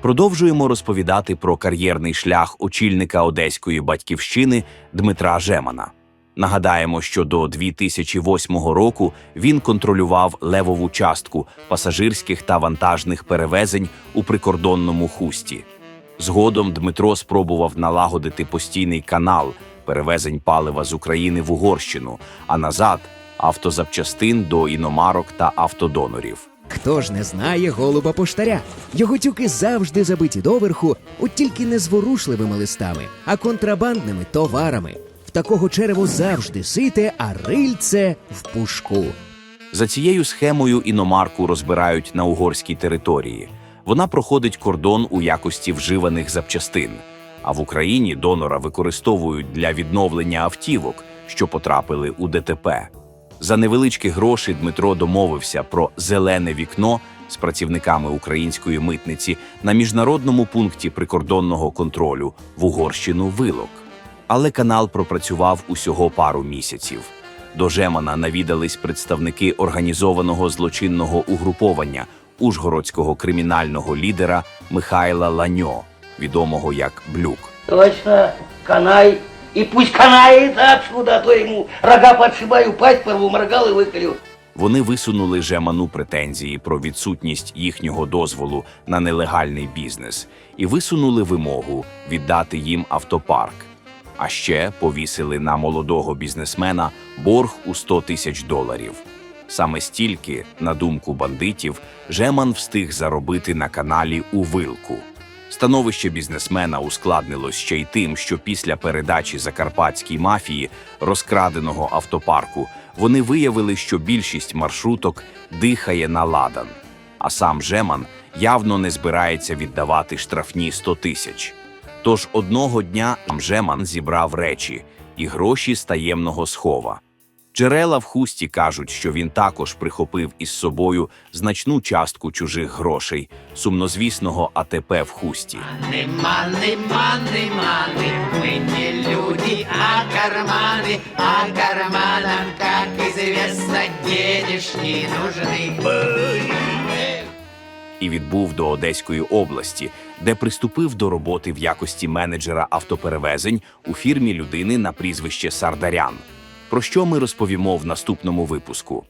Продовжуємо розповідати про кар'єрний шлях очільника одеської батьківщини Дмитра Жемана. Нагадаємо, що до 2008 року він контролював левову частку пасажирських та вантажних перевезень у прикордонному хусті. Згодом Дмитро спробував налагодити постійний канал перевезень палива з України в Угорщину, а назад автозапчастин до іномарок та автодонорів. Хто ж не знає голуба поштаря? Його тюки завжди забиті доверху, от тільки не зворушливими листами, а контрабандними товарами. В такого черево завжди сите, а рильце в пушку. За цією схемою іномарку розбирають на угорській території. Вона проходить кордон у якості вживаних запчастин. А в Україні донора використовують для відновлення автівок, що потрапили у ДТП. За невеличкі гроші Дмитро домовився про зелене вікно з працівниками української митниці на міжнародному пункті прикордонного контролю в Угорщину Вилок. Але канал пропрацював усього пару місяців. До Жемана навідались представники організованого злочинного угруповання ужгородського кримінального лідера Михайла Ланьо, відомого як Блюк. Точно, канай. И пусть канает отсюда, то ему рога подшибаю, пасть порву, моргал и выколю. Вони висунули Жеману претензії про відсутність їхнього дозволу на нелегальний бізнес і висунули вимогу віддати їм автопарк. А ще повісили на молодого бізнесмена борг у 100 тисяч доларів. Саме стільки, на думку бандитів, Жеман встиг заробити на каналі у вилку. Становище бізнесмена ускладнилось ще й тим, що після передачі закарпатській мафії розкраденого автопарку вони виявили, що більшість маршруток дихає на ладан, а сам Жеман явно не збирається віддавати штрафні 100 тисяч. Тож одного дня Жеман зібрав речі і гроші з таємного схова. Джерела в хусті кажуть, що він також прихопив із собою значну частку чужих грошей, сумнозвісного АТП в хусті. Маны, маны, маны, маны, мы не люди, а карманы, а карманам, как известно, денежки нужны. і відбув до Одеської області, де приступив до роботи в якості менеджера автоперевезень у фірмі людини на прізвище Сардарян. Про що ми розповімо в наступному випуску.